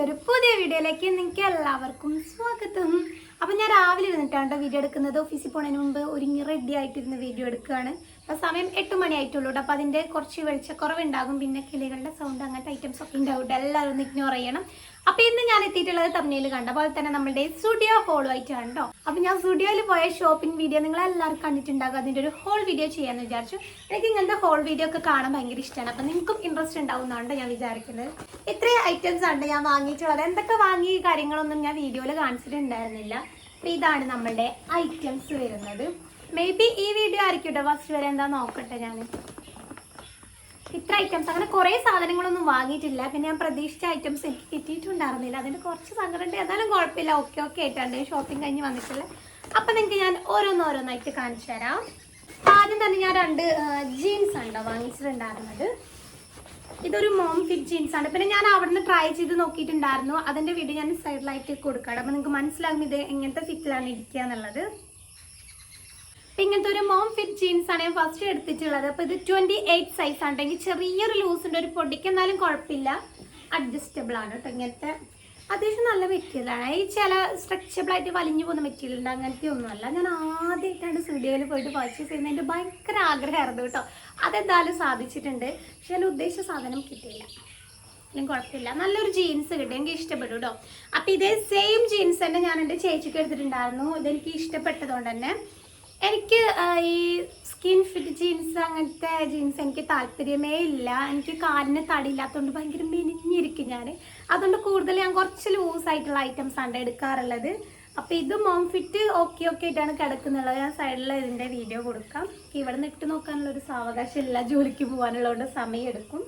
എന്റെ ഒരു പുതിയ വീഡിയോയിലേക്ക് നിങ്ങൾക്ക് എല്ലാവർക്കും സ്വാഗതം. അപ്പം ഞാൻ രാവിലെ ഇരുന്നിട്ടാണ് വീഡിയോ എടുക്കുന്നത്. ഓഫീസിൽ പോണതിന് മുമ്പ് ഒരുങ്ങി റെഡി ആയിട്ടിരുന്ന് വീഡിയോ എടുക്കുകയാണ്. അപ്പോൾ സമയം എട്ട് മണി ആയിട്ടുള്ളൂ. അപ്പോൾ അതിന്റെ കുറച്ച് വെളിച്ചക്കുറവുണ്ടാകും. പിന്നെ കിളികളുടെ സൗണ്ട് അങ്ങനത്തെ ഐറ്റംസ് ഒക്കെ ഉണ്ടാവും. എല്ലാവരും ഒന്ന് ഇഗ്നോർ ചെയ്യണം. അപ്പോൾ ഇന്ന് ഞാൻ എത്തിയിട്ടുള്ളത് തമ്മിൽ കണ്ട പോലെ തന്നെ നമ്മുടെ സ്റ്റുഡിയോ ഹോളുമായിട്ടാണ് കേട്ടോ അപ്പൊ ഞാൻ സ്റ്റുഡിയോയിൽ പോയ ഷോപ്പിംഗ് വീഡിയോ നിങ്ങൾ എല്ലാവർക്കും കണ്ടിട്ടുണ്ടാകും. അതിന്റെ ഒരു ഹോൾ വീഡിയോ ചെയ്യാന്ന് വിചാരിച്ചു. എനിക്ക് ഇങ്ങനത്തെ ഹോൾ വീഡിയോ ഒക്കെ കാണാൻ ഭയങ്കര ഇഷ്ടമാണ് അപ്പൊ നിങ്ങൾക്കും ഇൻട്രസ്റ്റ് ഉണ്ടാവും എന്നാണ് ഞാൻ വിചാരിക്കുന്നത്. ഇത്രയും ഐറ്റംസ് ആണ് ഞാൻ വാങ്ങിയിട്ടുള്ളത്. എന്തൊക്കെ വാങ്ങിയ കാര്യങ്ങളൊന്നും ഞാൻ വീഡിയോയിൽ കാണിച്ചിട്ടുണ്ടായിരുന്നില്ല. അപ്പൊ ഇതാണ് നമ്മുടെ ഐറ്റംസ് വരുന്നത്. മേ ബി ഈ വീഡിയോ ആയിരിക്കും കേട്ടോ ഫസ്റ്റ് വരെ എന്താ നോക്കട്ടെ ഞാൻ ഇത്ര ഐറ്റംസ് അങ്ങനെ കുറേ സാധനങ്ങളൊന്നും വാങ്ങിയിട്ടില്ല. പിന്നെ ഞാൻ പ്രതീക്ഷിച്ച ഐറ്റംസ് എനിക്ക് കിട്ടിയിട്ടുണ്ടായിരുന്നില്ല. അതിന്റെ കുറച്ച് സങ്കടമുണ്ട്. ഏതായാലും കുഴപ്പമില്ല. ഓക്കെ ഓക്കെ ആയിട്ടുണ്ട്. ഷോപ്പിംഗ് കഴിഞ്ഞ് വന്നിട്ടില്ല. അപ്പം നിങ്ങൾക്ക് ഞാൻ ഓരോന്നോരോന്നായിട്ട് കാണിച്ചു തരാം. ആദ്യം തന്നെ ഞാൻ രണ്ട് ജീൻസ് ഉണ്ടോ വാങ്ങിച്ചിട്ടുണ്ടായിരുന്നത്. ഇതൊരു മോം ഫിറ്റ് ജീൻസ് ആണ്. പിന്നെ ഞാൻ അവിടുന്ന് ട്രൈ ചെയ്ത് നോക്കിയിട്ടുണ്ടായിരുന്നു. അതിന്റെ വീഡിയോ ഞാൻ സൈഡിലായിട്ട് കൊടുക്കാം അപ്പോൾ നിങ്ങൾക്ക് മനസ്സിലാകും ഇത് എങ്ങനത്തെ ഫിറ്റിലാണ് ഇരിക്കുക എന്നുള്ളത്. ഇങ്ങനത്തെ ഒരു മോം ഫിറ്റ് ജീൻസ് ആണ് ഞാൻ ഫസ്റ്റ് എടുത്തിട്ടുള്ളത്. അപ്പോൾ ഇത് ട്വന്റി എയ്റ്റ് സൈസ് ആണെങ്കിൽ ചെറിയൊരു ലൂസിന്റെ ഒരു പൊടിക്ക് എന്നാലും കുഴപ്പമില്ല. അഡ്ജസ്റ്റബിൾ ആണ് കേട്ടോ ഇങ്ങനത്തെ. അത്യാവശ്യം നല്ല മെറ്റീരിയലാണ് ഈ ചില സ്ട്രെച്ചബിൾ ആയിട്ട് വലിഞ്ഞു പോകുന്ന മെറ്റീരിയൽ ഉണ്ട് അങ്ങനത്തെ ഒന്നുമല്ല. ഞാൻ ആദ്യമായിട്ടാണ് സ്റ്റുഡിയോയിൽ പോയിട്ട് പർച്ചേസ് ചെയ്യുന്നതിന്റെ ഭയങ്കര ആഗ്രഹമായിരുന്നു കേട്ടോ അതെന്തായാലും സാധിച്ചിട്ടുണ്ട്. പക്ഷെ ഞാൻ ഉദ്ദേശിച്ച സാധനം കിട്ടിയില്ല. എങ്കിലും കുഴപ്പമില്ല. നല്ലൊരു ജീൻസ് കിട്ടി. എനിക്ക് ഇഷ്ടപ്പെട്ടു കേട്ടോ അപ്പം ഇതേ സെയിം ജീൻസ് തന്നെ ഞാൻ എന്റെ ചേച്ചിക്ക് എടുത്തിട്ടുണ്ടായിരുന്നു. ഇതെനിക്ക് ഇഷ്ടപ്പെട്ടതുകൊണ്ട് തന്നെ. എനിക്ക് ഈ സ്കിൻ ഫിറ്റ് ജീൻസ് അങ്ങനത്തെ ജീൻസ് എനിക്ക് താല്പര്യമേ ഇല്ല. എനിക്ക് കാലിന് തടിയില്ലാത്തതുകൊണ്ട് ഭയങ്കര മെനിഞ്ഞിരിക്കും ഞാൻ അതുകൊണ്ട് കൂടുതൽ ഞാൻ കുറച്ച് ലൂസ് ആയിട്ടുള്ള ഐറ്റംസ് ആണ് എടുക്കാറുള്ളത്. അപ്പം ഇത് മോം ഫിറ്റ് ഓക്കെ ഓക്കെ ആയിട്ടാണ് കിടക്കുന്നുള്ളത്. ഞാൻ സൈഡിൽ ഇതിന്റെ വീഡിയോ കൊടുക്കാം. ഇവിടെ നിന്ന് ഇട്ട് നോക്കാനുള്ള ഒരു സാവകാശം ഇല്ല ജോലിക്ക് പോകാനുള്ളതുകൊണ്ട് സമയം എടുക്കും.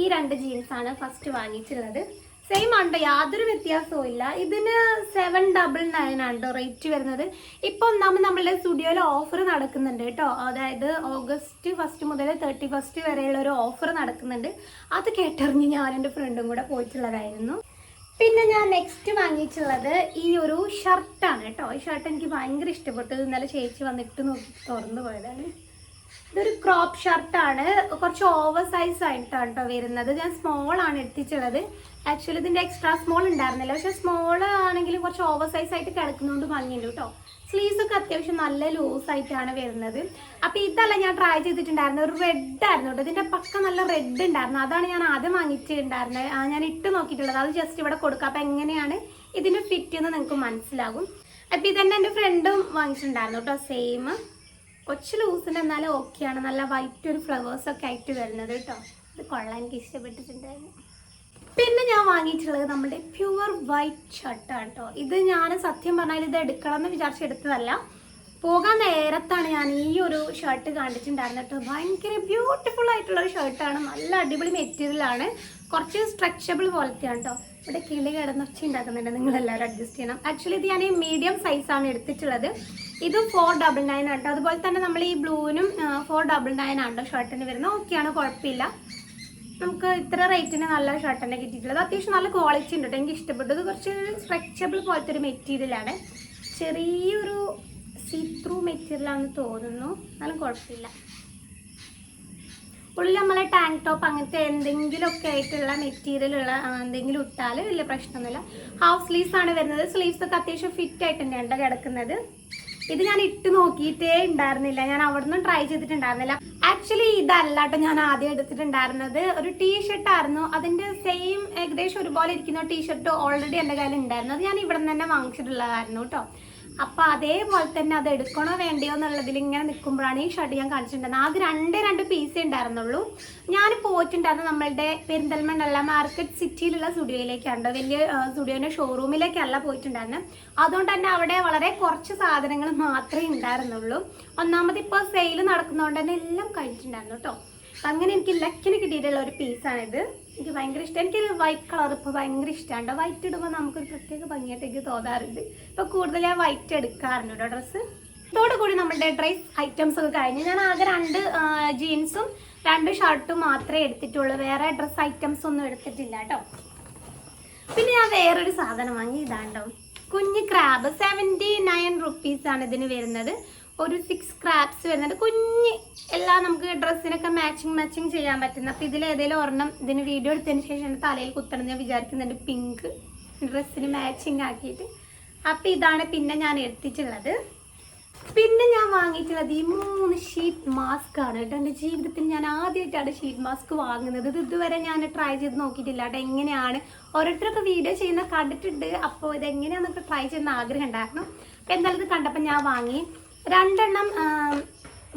ഈ രണ്ട് ജീൻസാണ് ഫസ്റ്റ് വാങ്ങിയിട്ടുള്ളത്. സെയിം ഉണ്ട് യാതൊരു വ്യത്യാസവും ഇല്ല. ഇതിന് സെവൻ ഡബിൾ നയൻ ആണ് റേറ്റ് വരുന്നത്. ഇപ്പോൾ ഒന്നാമത് നമ്മളുടെ സ്റ്റുഡിയോയിൽ ഓഫർ നടക്കുന്നുണ്ട് കേട്ടോ. അതായത് ഓഗസ്റ്റ് ഫസ്റ്റ് മുതൽ തേർട്ടി ഫസ്റ്റ് വരെയുള്ള ഒരു ഓഫർ നടക്കുന്നുണ്ട്. അത് കേട്ടറിഞ്ഞ് ഞാൻ എന്റെ ഫ്രണ്ടും കൂടെ പോയിട്ടുള്ളതായിരുന്നു. പിന്നെ ഞാൻ നെക്സ്റ്റ് വാങ്ങിയിട്ടുള്ളത് ഈ ഒരു ഷർട്ടാണ് കേട്ടോ. ഈ ഷർട്ട് എനിക്ക് ഭയങ്കര ഇഷ്ടപ്പെട്ടു. ഇന്നലെ ചേച്ചി വന്നിട്ട് നോക്കി തുറന്നു പോയതാണ്. ഇതൊരു ക്രോപ്പ് ഷർട്ടാണ് കുറച്ച് ഓവർ സൈസ് ആയിട്ടാണ് കേട്ടോ വരുന്നത്. ഞാൻ സ്മോൾ ആണ് എടുത്തിട്ടുള്ളത്. ആക്ച്വലി ഇതിന്റെ എക്സ്ട്രാ സ്മോൾ ഉണ്ടായിരുന്നില്ല. പക്ഷെ സ്മോൾ ആണെങ്കിലും കുറച്ച് ഓവർ സൈസ് ആയിട്ട് കിടക്കുന്നതുകൊണ്ട് ഭംഗിയുണ്ട് കേട്ടോ സ്ലീവ്സ് ഒക്കെ അത്യാവശ്യം നല്ല ലൂസ് ആയിട്ടാണ് വരുന്നത്. അപ്പൊ ഇതല്ല ഞാൻ ട്രൈ ചെയ്തിട്ടുണ്ടായിരുന്നത് ഒരു റെഡ് ആയിരുന്നു കേട്ടോ ഇതിന്റെ പക്ക നല്ല റെഡ് ഉണ്ടായിരുന്നു. അതാണ് ഞാൻ ആദ്യം വാങ്ങിച്ചിട്ടുണ്ടായിരുന്നത് ഞാൻ ഇട്ട് നോക്കിയിട്ടുള്ളത്. അത് ജസ്റ്റ് ഇവിടെ കൊടുക്കുക അപ്പൊ എങ്ങനെയാണ് ഇതിന്റെ ഫിറ്റ് എന്ന് നിങ്ങൾക്ക് മനസ്സിലാകും. അപ്പൊ ഇതന്നെ എന്റെ ഫ്രണ്ടും വാങ്ങിച്ചിട്ടുണ്ടായിരുന്നു കേട്ടോ സെയിം കൊച്ചു ലൂസിന് എന്നാലും ഓക്കെയാണ് നല്ല വൈറ്റ് ഒരു ഫ്ലവേഴ്സ് ഒക്കെ ആയിട്ട് വരുന്നത് കേട്ടോ. ഇത് കൊള്ളാൻ എനിക്ക് ഇഷ്ടപ്പെട്ടിട്ടുണ്ടായിരുന്നു. പിന്നെ ഞാൻ വാങ്ങിയിട്ടുള്ളത് നമ്മുടെ പ്യുവർ വൈറ്റ് ഷർട്ടാണ് കേട്ടോ. ഇത് ഞാൻ സത്യം പറഞ്ഞാൽ ഇത് എടുക്കണം എന്ന് വിചാരിച്ചെടുത്തതല്ല പോകാൻ നേരത്താണ് ഞാൻ ഈ ഒരു ഷർട്ട് കണ്ടിട്ടുണ്ടായിരുന്നത് കേട്ടോ. ഭയങ്കര ബ്യൂട്ടിഫുൾ ആയിട്ടുള്ള ഒരു ഷർട്ടാണ് നല്ല അടിപൊളി മെറ്റീരിയലാണ് കുറച്ച് സ്ട്രെച്ചബിൾ പോലത്തെയാണ് കേട്ടോ. ഇവിടെ കിളി കിടന്നൊച്ച ഉണ്ടാക്കുന്നുണ്ട്. നിങ്ങൾ എല്ലാവരും അഡ്ജസ്റ്റ് ചെയ്യണം. ആക്ച്വലി ഇത് ഞാൻ ഈ മീഡിയം സൈസാണ് എടുത്തിട്ടുള്ളത്. ഇത് ഫോർ ഡബിൾ നയൻ ആട്ടോ അതുപോലെ തന്നെ നമ്മൾ ഈ ബ്ലൂവിനും ഫോർ ഡബിൾ നയൻ ആണ് കേട്ടോ ഷർട്ടിന് വരുന്നത്. ഓക്കെയാണ് കുഴപ്പമില്ല. നമുക്ക് ഇത്ര റേറ്റിന് നല്ല ഷർട്ട് തന്നെ കിട്ടിയിട്ടുള്ളത്. അത്യാവശ്യം നല്ല ക്വാളിറ്റി ഉണ്ട് കേട്ടോ എനിക്ക് ഇഷ്ടപ്പെട്ടു. കുറച്ച് സ്ട്രെച്ചബിൾ പോലത്തെ ഒരു മെറ്റീരിയലാണ് ചെറിയൊരു സീ ത്രൂ മെറ്റീരിയലാണെന്ന് തോന്നുന്നു. എന്നാലും കുഴപ്പമില്ല. ഉള്ളിൽ നമ്മളെ ടാങ്ക് ടോപ്പ് അങ്ങനത്തെ എന്തെങ്കിലുമൊക്കെ ആയിട്ടുള്ള ആ, എന്തെങ്കിലും ഇട്ടാൽ വലിയ പ്രശ്നമൊന്നുമില്ല. ഹാഫ് സ്ലീവ്സ് ആണ് വരുന്നത്. സ്ലീവ്സ് ഒക്കെ അത്യാവശ്യം ഫിറ്റ് ആയിട്ട് തന്നെയാണ് കിടക്കുന്നത്. ഇത് ഞാൻ ഇട്ട് നോക്കിയിട്ടേ ഉണ്ടായിരുന്നില്ല. ഞാൻ അവിടെ നിന്നും ട്രൈ ചെയ്തിട്ടുണ്ടായിരുന്നില്ല. ആക്ച്വലി ഇതല്ല കേട്ടോ ഞാൻ ആദ്യം എടുത്തിട്ടുണ്ടായിരുന്നത്. ഒരു ടീ ഷർട്ട് ആയിരുന്നു. അതിന്റെ സെയിം ഏകദേശം ഒരുപോലെ ഇരിക്കുന്ന ടീ ഷർട്ട് ഓൾറെഡി എന്റെ കയ്യിൽ ഉണ്ടായിരുന്നു അത് ഞാൻ ഇവിടെ നിന്ന് തന്നെ വാങ്ങിച്ചിട്ടുള്ളതായിരുന്നു കേട്ടോ അപ്പൊ അതേപോലെ തന്നെ അത് എടുക്കണോ വേണ്ടയോ എന്നുള്ളതിൽ ഇങ്ങനെ നിൽക്കുമ്പോഴാണ് ഈ ഷർട്ട് ഞാൻ കാണിച്ചിട്ടുണ്ടായിരുന്നത്. ആദ്യം രണ്ട് രണ്ട് പീസേ ഉണ്ടായിരുന്നുള്ളൂ. ഞാൻ പോയിട്ടുണ്ടായിരുന്നു നമ്മളുടെ പെരിന്തൽമണ്ണല്ല മാർക്കറ്റ് സിറ്റിയിലുള്ള സ്റ്റുഡിയോയിലേക്കാണ്. വലിയ സ്റ്റുഡിയോന്റെ ഷോറൂമിലേക്കല്ല പോയിട്ടുണ്ടായിരുന്നത്. അതുകൊണ്ട് തന്നെ അവിടെ വളരെ കുറച്ച് സാധനങ്ങൾ മാത്രമേ ഉണ്ടായിരുന്നുള്ളൂ. ഒന്നാമത് ഇപ്പോൾ സെയിൽ നടക്കുന്നതുകൊണ്ട് തന്നെ എല്ലാം കഴിഞ്ഞിട്ടുണ്ടായിരുന്നു കേട്ടോ. അങ്ങനെ എനിക്ക് ലക്കിന് കിട്ടിയിട്ടുള്ള ഒരു പീസാണിത്. എനിക്ക് ഭയങ്കര ഇഷ്ടം. എനിക്ക് വൈറ്റ് കളർ ഇപ്പോൾ ഭയങ്കര ഇഷ്ടമാണ് വൈറ്റ് ഇടുമ്പോൾ നമുക്കൊരു പ്രത്യേക ഭംഗിയായിട്ട് എനിക്ക് തോന്നാറുണ്ട്. ഇപ്പോൾ കൂടുതൽ ഞാൻ വൈറ്റ് എടുക്കാറുണ്ട് കേട്ടോ ഡ്രസ്സ് ഇതോടുകൂടി നമ്മുടെ ഡ്രസ് ഐറ്റംസ് ഒക്കെ കഴിഞ്ഞു. ഞാൻ ആകെ രണ്ട് ജീൻസും രണ്ട് ഷർട്ടും മാത്രമേ എടുത്തിട്ടുള്ളൂ. വേറെ ഡ്രസ് ഐറ്റംസ് ഒന്നും എടുത്തിട്ടില്ല കേട്ടോ പിന്നെ ഞാൻ വേറൊരു സാധനം വാങ്ങി ഇതാണ്ടോ. കുഞ്ഞ് ക്രാബ് സെവന്റി നയൻ റുപ്പീസ് ആണ് ഇതിന് വരുന്നത്. ഒരു സിക്സ് ക്രാപ്സ് വരുന്നുണ്ട്. കുഞ്ഞ് എല്ലാം നമുക്ക് ഡ്രസ്സിനൊക്കെ മാച്ചിങ് മാച്ചിങ് ചെയ്യാൻ പറ്റുന്ന. അപ്പോൾ ഇതിൽ ഏതെങ്കിലും ഒരെണ്ണം ഇതിന് വീഡിയോ എടുത്തതിന് ശേഷം തലയിൽ കുത്തണം ഞാൻ വിചാരിക്കുന്നുണ്ട് പിങ്ക് ഡ്രസ്സിന് മാച്ചിങ് ആക്കിയിട്ട്. അപ്പോൾ ഇതാണ് പിന്നെ ഞാൻ എത്തിച്ചുള്ളത് പിന്നെ ഞാൻ വാങ്ങിയിട്ടുള്ളത് ഈ മൂന്ന് ഷീറ്റ് മാസ്ക് ആണ് കേട്ടോ. എന്റെ ജീവിതത്തിൽ ഞാൻ ആദ്യമായിട്ടാണ് ഷീറ്റ് മാസ്ക് വാങ്ങുന്നത്. ഇത് ഇതുവരെ ഞാൻ ട്രൈ ചെയ്ത് നോക്കിയിട്ടില്ല കേട്ടോ. എങ്ങനെയാണ്? ഓരോരുത്തരൊക്കെ വീഡിയോ ചെയ്യുന്ന കണ്ടിട്ടുണ്ട്. അപ്പോൾ ഇതെങ്ങനെയാണെന്നൊക്കെ ട്രൈ ചെയ്യുന്ന ആഗ്രഹം ഉണ്ടായിരുന്നു. അപ്പോൾ എന്തായാലും ഇത് കണ്ടപ്പോൾ ഞാൻ വാങ്ങി. രണ്ടെണ്ണം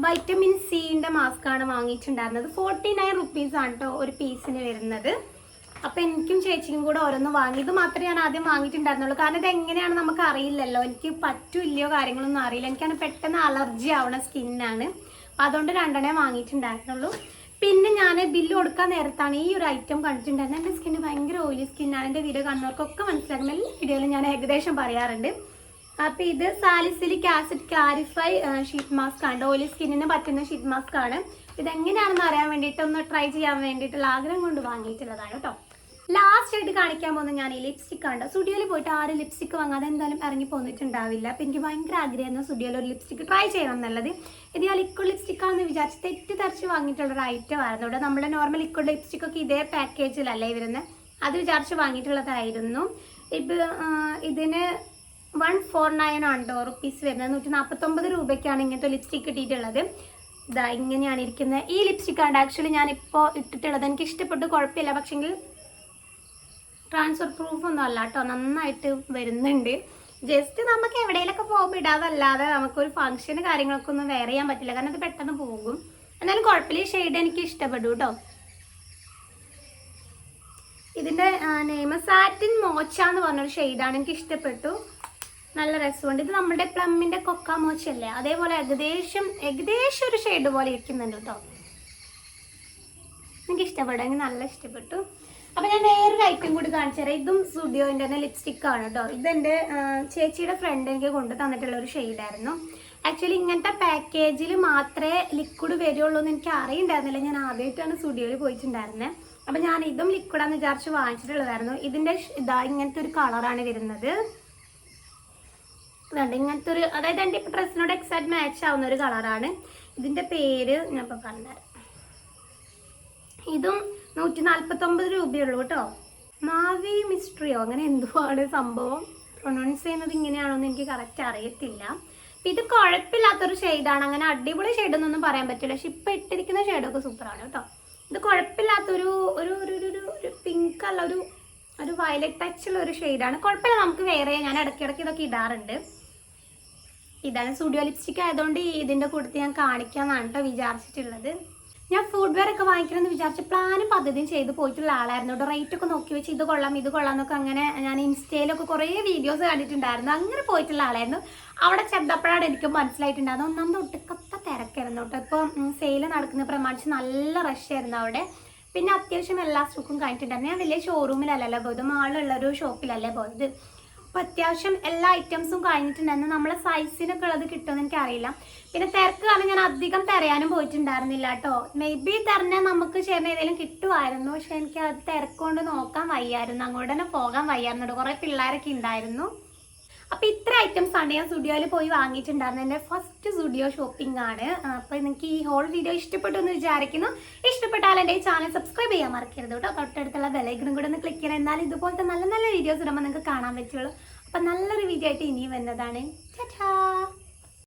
വൈറ്റമിൻ സിന്റെ മാസ്ക് ആണ് വാങ്ങിയിട്ടുണ്ടായിരുന്നത്. ഫോർട്ടി നയൻ റുപ്പീസാണ് കേട്ടോ ഒരു പീസിന് വരുന്നത്. അപ്പൊ എനിക്കും ചേച്ചിക്കും കൂടെ ഓരോന്ന് വാങ്ങി. ഇത് മാത്രമേ ഞാൻ ആദ്യം വാങ്ങിയിട്ടുണ്ടായിരുന്നുള്ളൂ. കാരണം ഇത് എങ്ങനെയാണ് നമുക്ക് അറിയില്ലല്ലോ. എനിക്ക് പറ്റൂല്ലയോ കാര്യങ്ങളൊന്നും അറിയില്ല. എനിക്കാണ് പെട്ടെന്ന് അലർജി ആവണ സ്കിന്നാണ് അപ്പൊ അതുകൊണ്ട് രണ്ടെണ്ണേ വാങ്ങിയിട്ടുണ്ടായിരുന്നുള്ളൂ. പിന്നെ ഞാൻ ബില്ല് കൊടുക്കാൻ നേരത്താണ് ഈ ഒരു ഐറ്റം കണ്ടിട്ടുണ്ടായിരുന്നത്. എന്റെ സ്കിന്ന് ഭയങ്കര ഓയിലി സ്കിന്നാണ് എന്റെ വീഡിയോ കാണുന്നവർക്കൊക്കെ മനസ്സിലാക്കുന്ന എല്ലാ വീഡിയോയിലും ഞാൻ ഏകദേശം പറയാറുണ്ട്. അപ്പൊ ഇത് salicylic acid clarify sheet mask ആണ്. ഓയിലി സ്കിന്നിന് പറ്റുന്ന ഷീറ്റ് മാസ്ക് ആണ്. ഇതെങ്ങനെയാണെന്ന് അറിയാൻ വേണ്ടിയിട്ട് ഒന്ന് ട്രൈ ചെയ്യാൻ വേണ്ടിയിട്ടുള്ള ആഗ്രഹം കൊണ്ട് വാങ്ങിയിട്ടുള്ളതാണ് കേട്ടോ. ലാസ്റ്റ് ആയിട്ട് കാണിക്കാൻ പോകുന്ന ഞാൻ ഈ ലിപ്സ്റ്റിക് ആണ് സ്റ്റുഡിയോയിൽ പോയിട്ട് ആരും ലിപ്സ്റ്റിക് വാങ്ങാതെ എന്തായാലും ഇറങ്ങി പോന്നിട്ടുണ്ടാവില്ല. അപ്പം എനിക്ക് ഭയങ്കര ആഗ്രഹമായിരുന്നു സ്റ്റുഡിയോയിൽ ഒരു ലിപ്സ്റ്റിക് ട്രൈ ചെയ്യണം എന്നുള്ളത്. ഇത് ഞാൻ ലിക്വിഡ് ലിപ്സ്റ്റിക് ആണെന്ന് വിചാരിച്ച് തെറ്റിദ്ധരിച്ച് വാങ്ങിയിട്ടുള്ള ഒരു ഐറ്റം ആയിരുന്നു ഇവിടെ. നമ്മുടെ നോർമൽ ലിക്വിഡ് ലിപ്സ്റ്റിക് ഒക്കെ ഇതേ പാക്കേജിലല്ലേ വരുന്നത്? അത് വിചാരിച്ച് വാങ്ങിയിട്ടുള്ളതായിരുന്നു. ഇപ്പം ഇതിന് വൺ ഫോർ നയൻ ആണ് കേട്ടോ റുപ്പീസ് വരുന്നത്. നൂറ്റി നാൽപ്പത്തൊമ്പത് രൂപയ്ക്കാണ് ഇങ്ങനത്തെ ലിപ്സ്റ്റിക് കിട്ടിയിട്ടുള്ളത്. ഇതാ ഇങ്ങനെയാണ് ഇരിക്കുന്നത്. ഈ ലിപ്സ്റ്റിക് ആണ് ആക്ച്വലി ഞാൻ ഇപ്പോൾ ഇട്ടിട്ടുള്ളത്. എനിക്ക് ഇഷ്ടപ്പെട്ടു കുഴപ്പമില്ല. പക്ഷെങ്കിൽ ട്രാൻസ്ഫർ പ്രൂഫ് ഒന്നും അല്ല കേട്ടോ നന്നായിട്ട് വരുന്നുണ്ട്. ജസ്റ്റ് നമുക്ക് എവിടെയെങ്കിലൊക്കെ പോകുമ്പോൾ ഇടാതല്ലാതെ നമുക്കൊരു ഫംഗ്ഷന് കാര്യങ്ങളൊക്കെ ഒന്നും വെയർ ചെയ്യാൻ പറ്റില്ല. കാരണം അത് പെട്ടെന്ന് പോകും. എന്നാലും കുഴപ്പമില്ല. ഈ ഷെയ്ഡ് എനിക്ക് ഇഷ്ടപ്പെടും കേട്ടോ ഇതിന്റെ നെയിം സാറ്റിൻ മോച്ച എന്ന് പറഞ്ഞൊരു ഷെയ്ഡാണ് എനിക്ക് ഇഷ്ടപ്പെട്ടു. നല്ല രസമുണ്ട്. ഇത് നമ്മുടെ പ്ലമ്മിന്റെ കൊക്ക മോച്ചല്ലേ അതേപോലെ ഏകദേശം ഏകദേശം ഒരു ഷെയ്ഡ് പോലെ ഇരിക്കുന്നുണ്ട് കേട്ടോ. എനിക്ക് ഇഷ്ടപ്പെട്ടു എനിക്ക് നല്ല ഇഷ്ടപ്പെട്ടു. അപ്പൊ ഞാൻ വേറൊരു ഐറ്റം കൂടി കാണിച്ചു തരാം. ഇതും സ്റ്റുഡിയോന്റെ തന്നെ ലിപ്സ്റ്റിക് ആണ് കേട്ടോ. ഇത് ആ, ചേച്ചിയുടെ ഫ്രണ്ട് എനിക്ക് കൊണ്ട് തന്നിട്ടുള്ള ഒരു ഷെയ്ഡായിരുന്നു ആക്ച്വലി ഇങ്ങനത്തെ പാക്കേജിൽ മാത്രമേ ലിക്വിഡ് വരുള്ളൂ എന്ന് എനിക്ക് അറിയണ്ടായിരുന്നില്ല. ഞാൻ ആദ്യമായിട്ടാണ് സ്റ്റുഡിയോയിൽ പോയിട്ടുണ്ടായിരുന്നത് അപ്പൊ ഞാൻ ഇതും ലിക്വിഡാന്ന് വിചാരിച്ച് വാങ്ങിച്ചിട്ടുള്ളതായിരുന്നു. ഇതിന്റെ ഇതാ ഇങ്ങനത്തെ ഒരു കളറാണ് വരുന്നത്. ഇതുണ്ട് ഇങ്ങനത്തെ ഒരു അതായത് എന്റെ ഡ്രസ്സിനോട് എക്സാക്ട് മാച്ച് ആവുന്ന ഒരു കളറാണ് ഇതിന്റെ പേര് ഞാൻ ഇപ്പൊ പറഞ്ഞുതരാം. ഇതും നൂറ്റി നാൽപ്പത്തൊമ്പത് രൂപയുള്ളൂ കേട്ടോ. മാവി മിസ്ട്രിയോ അങ്ങനെ എന്തോ ആണ് സംഭവം? പ്രൊനൗൺസ് ചെയ്യുന്നത് ഇങ്ങനെയാണോ എന്ന് എനിക്ക് കറക്റ്റ് അറിയത്തില്ല. ഇത് കുഴപ്പമില്ലാത്തൊരു ഷെയ്ഡാണ് അങ്ങനെ അടിപൊളി ഷെയ്ഡൊന്നും പറയാൻ പറ്റില്ല. പക്ഷെ ഇപ്പൊ ഇട്ടിരിക്കുന്ന ഷെയ്ഡൊക്കെ സൂപ്പറാണ് കേട്ടോ. ഇത് കുഴപ്പമില്ലാത്തൊരു ഒരു ഒരു ഒരു പിങ്ക് അല്ല ഒരു ഒരു വയലറ്റ് ടച്ചുള്ള ഒരു ഷെയ്ഡാണ് കുഴപ്പമില്ല നമുക്ക് വേറെ ഞാൻ ഇടയ്ക്കിടയ്ക്ക് ഇതൊക്കെ ഇടാറുണ്ട്. ഇതാണ് സ്റ്റുഡിയോ ലിപ്സ്റ്റിക് ആയതുകൊണ്ട് ഇതിന്റെ കൂട്ടത്തിൽ ഞാൻ കാണിക്കാന്നാണ് കേട്ടോ വിചാരിച്ചിട്ടുള്ളത്. ഞാൻ ഫുഡ് വെയർ ഒക്കെ വാങ്ങിക്കണമെന്ന് വിചാരിച്ച പ്ലാനും പദ്ധതിയും ചെയ്ത് പോയിട്ടുള്ള ആളായിരുന്നു കേട്ടോ റേറ്റ് ഒക്കെ നോക്കി വെച്ച് ഇത് കൊള്ളാം ഇത് കൊള്ളാം എന്നൊക്കെ അങ്ങനെ ഞാൻ ഇൻസ്റ്റയിലൊക്കെ കുറേ വീഡിയോസ് കണ്ടിട്ടുണ്ടായിരുന്നു. അങ്ങനെ പോയിട്ടുള്ള ആളായിരുന്നു. അവിടെ ചെന്നപ്പോഴാണ് എനിക്ക് മനസ്സിലായിട്ടുണ്ടായിരുന്നു ഒന്നാമത് ഒട്ടുക്കത്ത തിരക്കായിരുന്നു കേട്ടോ ഇപ്പം സെയിൽ നടക്കുന്ന പ്രമാണിച്ച് നല്ല റഷ് ആയിരുന്നു അവിടെ. പിന്നെ അത്യാവശ്യം എല്ലാ സ്റ്റോക്കും കഴിഞ്ഞിട്ടുണ്ടായിരുന്നു. ഞാൻ വലിയ ഷോറൂമിലല്ലല്ലോ പോയത്. മാളിലുള്ള ഒരു ഷോപ്പിലല്ലേ പോയത്. അപ്പൊ അത്യാവശ്യം എല്ലാ ഐറ്റംസും കഴിഞ്ഞിട്ടുണ്ടായിരുന്നു. നമ്മളെ സൈസിനൊക്കെ ഉള്ളത് കിട്ടുമെന്ന് എനിക്ക് അറിയില്ല പിന്നെ തിരക്ക് കാരണം ഞാൻ അധികം തിരയാനും പോയിട്ടുണ്ടായിരുന്നില്ല കേട്ടോ മേ ബി തിരഞ്ഞാൽ നമുക്ക് ചേർന്ന് ഏതെങ്കിലും കിട്ടുമായിരുന്നു. പക്ഷെ എനിക്ക് അത് തിരക്കൊണ്ട് നോക്കാൻ വയ്യായിരുന്നു. അങ്ങോട്ട് തന്നെ പോകാൻ വയ്യായിരുന്നു. കുറേ പിള്ളേരൊക്കെ ഉണ്ടായിരുന്നു. അപ്പൊ ഇത്ര ഐറ്റംസ് ആണ് ഞാൻ സ്റ്റുഡിയോയിൽ പോയി വാങ്ങിയിട്ടുണ്ടായിരുന്നത്. എന്റെ ഫസ്റ്റ് സ്റ്റുഡിയോ ഷോപ്പിംഗ് ആണ് അപ്പോൾ നിങ്ങൾക്ക് ഈ ഹോൾ വീഡിയോ ഇഷ്ടപ്പെട്ടു എന്ന് വിചാരിക്കുന്നു. ഇഷ്ടപ്പെട്ടാൽ എന്റെ ചാനൽ സബ്സ്ക്രൈബ് ചെയ്യാൻ മറക്കരുത് കേട്ടോ. തൊട്ടടുത്തുള്ള ബെലൈക്കണും കൂടെ ഒന്ന് ക്ലിക്ക് ചെയ്യണം. എന്നാൽ ഇതുപോലത്തെ നല്ല നല്ല വീഡിയോസ് ഇടുമ്പോൾ നിങ്ങൾക്ക് കാണാൻ പറ്റുള്ളൂ. അപ്പൊ നല്ലൊരു വീഡിയോ ആയിട്ട് ഇനിയും വരുന്നതാണ്. ടാറ്റാ!